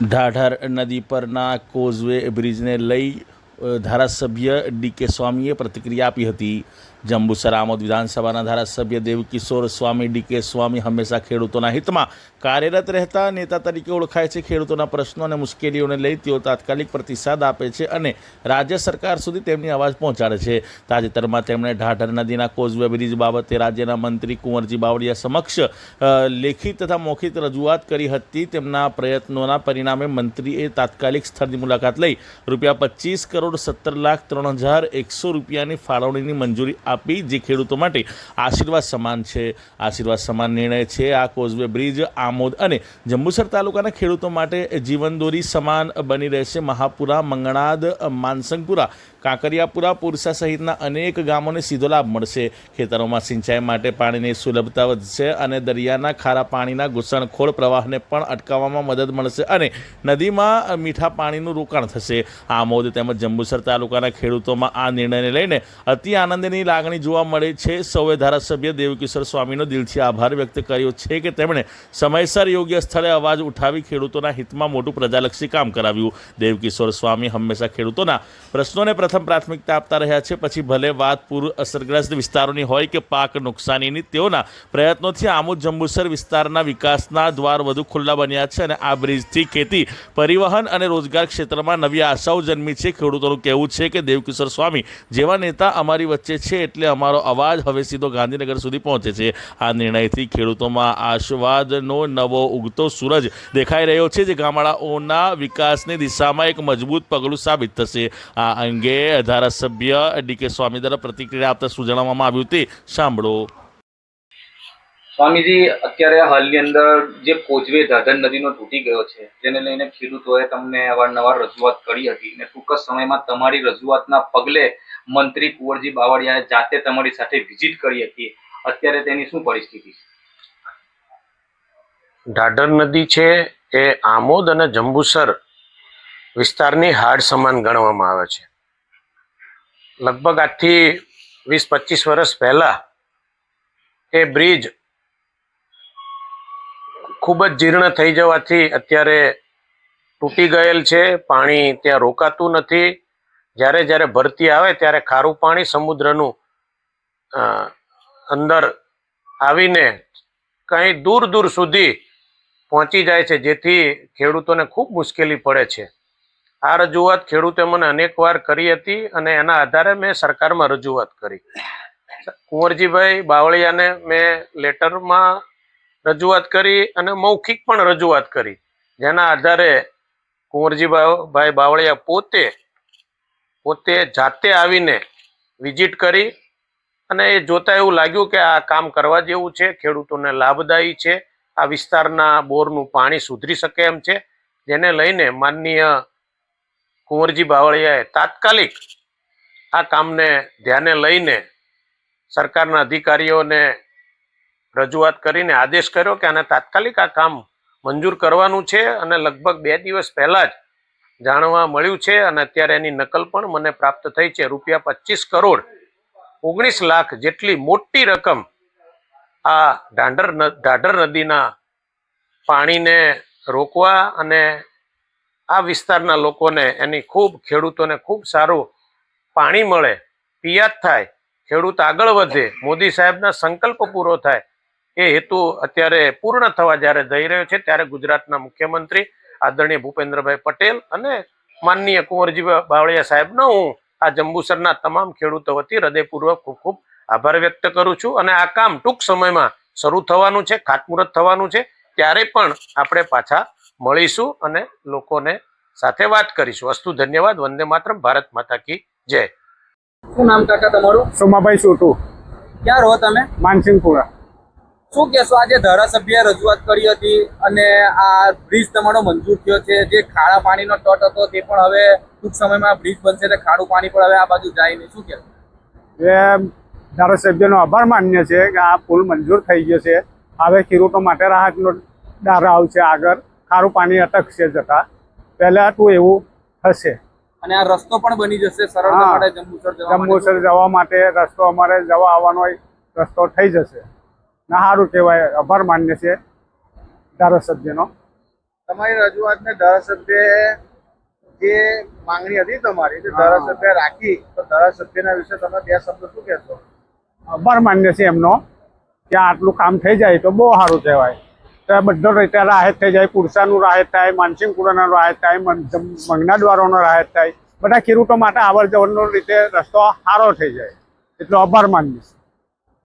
ઢાઢર નદી પરના કોઝવે બ્રિજને લઈ ધારાસભ્ય ડી કે સ્વામીએ પ્રતિક્રિયા આપી હતી. જંબુસર આમોદ વિધાનસભાના ધારાસભ્ય દેવકિશોર સ્વામી, ડી કે સ્વામી હંમેશા ખેડૂતોના હિતમાં કાર્યરત રહેતા, નેતા તરીકે ઓળખાય છે ખેડૂતોના પ્રશ્નો અને મુશ્કેલીઓને લઈ તેઓ તાત્કાલિક પ્રતિસાદ આપે છે અને રાજ્ય સરકાર સુધી તેમની અવાજ પહોંચાડે છે. તાજેતરમાં તેમણે ઢાઢર નદીના કોઝવે બ્રિજ બાબતે રાજ્યના મંત્રી કુંવરજી બાવળિયા સમક્ષ લેખિત તથા મૌખિત રજૂઆત કરી હતી. તેમના પ્રયત્નોના પરિણામે મંત્રીએ તાત્કાલિક સ્થળની મુલાકાત લઈ રૂપિયા પચીસ કરોડ સત્તર લાખ ત્રણ હજાર એકસો રૂપિયાની ફાળવણીની મંજૂરી આપી જે ખેડૂતો માટે આશીર્વાદ સમાન છે. આશીર્વાદ સમાન નિર્ણય છે. આ કોઝવે બ્રિજ, આમોદ અને જંબુસર તાલુકાના ખેડૂતો માટે જીવનદોરી સમાન બની રહેશે. મહાપુરા, મંગણાદ, માનસંગપુરા, કાંકરિયાપુરા, પુરસા સહિતના અનેક ગામોને સીધો લાભ મળશે. ખેતરોમાં સિંચાઈ માટે પાણીની સુલભતા વધશે અને દરિયાના ખારા પાણીના ઘૂસણખોળ પ્રવાહને પણ અટકાવવામાં મદદ મળશે અને નદીમાં મીઠા પાણીનું રોકાણ થશે. આમોદ તેમજ જંબુસર તાલુકાના ખેડૂતોમાં આ નિર્ણયને લઈને અતિ આનંદની લાગણી જોવા મળે છે. સૌએ ધારાસભ્ય દેવકિશોર સ્વામીનો દિલથી આભાર વ્યક્ત કર્યો છે કે તેમણે સમયસર યોગ્ય સ્થળે અવાજ ઉઠાવી ખેડૂતોના હિતમાં મોટું પ્રજાલક્ષી કામ કરાવ્યું. દેવકિશોર સ્વામી હંમેશા ખેડૂતોના પ્રશ્નોને પ્રથમ પ્રાથમિકતા આપતા રહ્યા છે. પછી ભલે વાત પૂર અસરગ્રસ્ત વિસ્તારોની હોય કે પાક નુકસાનીની, તેઓના પ્રયત્નોથી આમોદ જંબુસર વિસ્તારના વિકાસના દ્વાર વધુ ખુલ્લા બન્યા છે અને આ બ્રિજથી ખેતી, પરિવહન અને રોજગાર ક્ષેત્રમાં નવી આશાઓ જન્મી છે. ખેડૂતોનું કહેવું છે કે દેવકિશોર સ્વામી, જેવા નેતા અમારી વચ્ચે છે એટલે અમારો અવાજ હવે સીધો ગાંધીનગર સુધી પહોંચે છે. આ નિર્ણયથી ખેડૂતોમાં આશીર્વાદનો નવો ઉગતો સૂરજ દેખાઈ રહ્યો છે, જે ગામડાઓના વિકાસની દિશામાં એક મજબૂત પગલું સાબિત થશે. આ અંગે ધારાસભ્ય ડી કે સ્વામી દ્વારા પ્રતિક્રિયા આપતા શું જણાવવામાં આવ્યું તે સાંભળો. સ્વામીજી, અત્યારે હાલની અંદર જે કોચવે ધાધર નદીનો તૂટી ગયો છે, જેને લઈને ખેડૂતોએ તમને અવારનવાર રજૂઆત કરી હતી અને ટૂંક સમયમાં તમારી રજૂઆતના પગલે મંત્રી કુંવરજી બાવળિયાએ જાતે તમારી સાથે વિઝિટ કરી હતી. અત્યારે તેની શું પરિસ્થિતિ છે? ઢાઢર નદી છે એ આમોદ અને જંબુસર વિસ્તારની હાડ સમાન ગણવામાં આવે છે. લગભગ આજથી વીસ પચીસ વર્ષ પહેલા એ બ્રિજ ખૂબ જ જીર્ણ થઈ જવાથી અત્યારે તૂટી ગયેલ છે, પાણી ત્યાં રોકાતું નથી. જ્યારે જ્યારે ભરતી આવે ત્યારે ખારું પાણી સમુદ્રનું અંદર આવીને કંઈ દૂર દૂર સુધી પહોંચી જાય છે, જેથી ખેડૂતોને ખૂબ મુશ્કેલી પડે છે. આ રજૂઆત ખેડૂતે મને અનેકવાર કરી હતી અને એના આધારે મેં સરકારમાં રજૂઆત કરી. કુંવરજીભાઈ બાવળિયાને મેં લેટરમાં રજૂઆત કરી અને મૌખિક પણ રજૂઆત કરી. જેના આધારે કુંવરજી ભાઈ બાવળિયા પોતે પોતે જાતે આવીને વિઝિટ કરી અને એ જોતા એવું લાગ્યું કે આ કામ કરવા જેવું છે, ખેડૂતોને લાભદાયી છે, આ વિસ્તારના બોરનું પાણી સુધરી શકે એમ છે. જેને લઈને માનનીય કુંવરજી બાવળિયાએ તાત્કાલિક આ કામને ધ્યાને લઈને સરકારના અધિકારીઓને રજૂઆત કરીને આદેશ કર્યો કે આને તાત્કાલિક આ કામ મંજૂર કરવાનું છે અને લગભગ બે દિવસ પહેલાં જ જાણવા મળ્યું છે અને અત્યારે એની નકલ પણ મને પ્રાપ્ત થઈ છે. રૂપિયા પચીસ કરોડ, ઓગણીસ લાખ જેટલી મોટી રકમ આ ઢાંઢર ઢાઢર નદીના પાણીને રોકવા અને આ વિસ્તારના લોકોને એની ખૂબ ખેડૂતોને ખૂબ સારું પાણી મળે, પિયાત થાય, ખેડૂત આગળ વધે, મોદી સાહેબના સંકલ્પ પૂરો થાય એ હેતુ અત્યારે પૂર્ણ થવા જ્યારે જઈ રહ્યો છે ત્યારે ગુજરાતના મુખ્યમંત્રી આદરણીય ભૂપેન્દ્રભાઈ પટેલ અને માનનીય કુંવરજી બાવળિયા સાહેબનો હું આ જંબુસરના તમામ ખેડૂતો વતી હૃદયપૂર્વક ખૂબ ખૂબ આભાર વ્યક્ત કરું છું અને આ કામ ટૂંક સમયમાં શરૂ થવાનું છે ખાતમુહૂર્ત થવાનું છે ત્યારે પણ આપણે પાછા મળીશું અને લોકોને સાથે વાત કરીશું. અસ્તુ ધન્યવાદ વંદે માતરમ ભારત માતા કી જય. શું નામ કાકા તમારું? સોમાભાઈ સોટુ. ક્યાં રહો તમે? માનસિંહપુરા. શું કહેશો? આજે ધારાસભ્ય રજૂઆત કરી હતી અને આ બ્રિજ તમારો મંજૂર થયો છે. જે ખારા પાણીનો તટ હતો તે પણ હવે ટૂંક સમયમાં બ્રિજ બનશે એટલે ખારું પાણી પણ હવે આ બાજુ જાય નહીં. શું કહેશો? એ ધારાસભ્યનો આભાર માન્ય છે કે આ પુલ મંજૂર થઈ ગયો છે. હવે ખેડૂતો માટે રાહતનો ડાર આવશે આગળ. ખારું પાણી અટકશે જતા. પહેલા તો એવું થશે અને આ રસ્તો પણ બની જશે સરળ. જંબુસર જવા માટે? રસ્તો અમારે જવા આવવાનો રસ્તો થઈ જશે. ના સારું કહેવાય આભાર માન્ય છે ધારાસભ્યનો. તમારી રજૂઆતને ધારાસભ્યએ જે માંગણી હતી તમારી તે ધારાસભ્ય રાખી તો ધારાસભ્યના વિશે તમે બે શબ્દ શું કહેશો? આભાર માન્ય છે એમનો. કે આટલું કામ થઈ જાય તો બહુ સારું કહેવાય. તો બધો રીતે રાહત થઈ જાય પુરસાનું રાહત થાય માનસિંગ કુડાનો રાહત થાય મંગના દ્વારોનો રાહત થાય. બધા ખેડૂતો માટે આવર જવરનો રીતે રસ્તો સારો થઈ જાય. એટલો આભાર માન્ય છે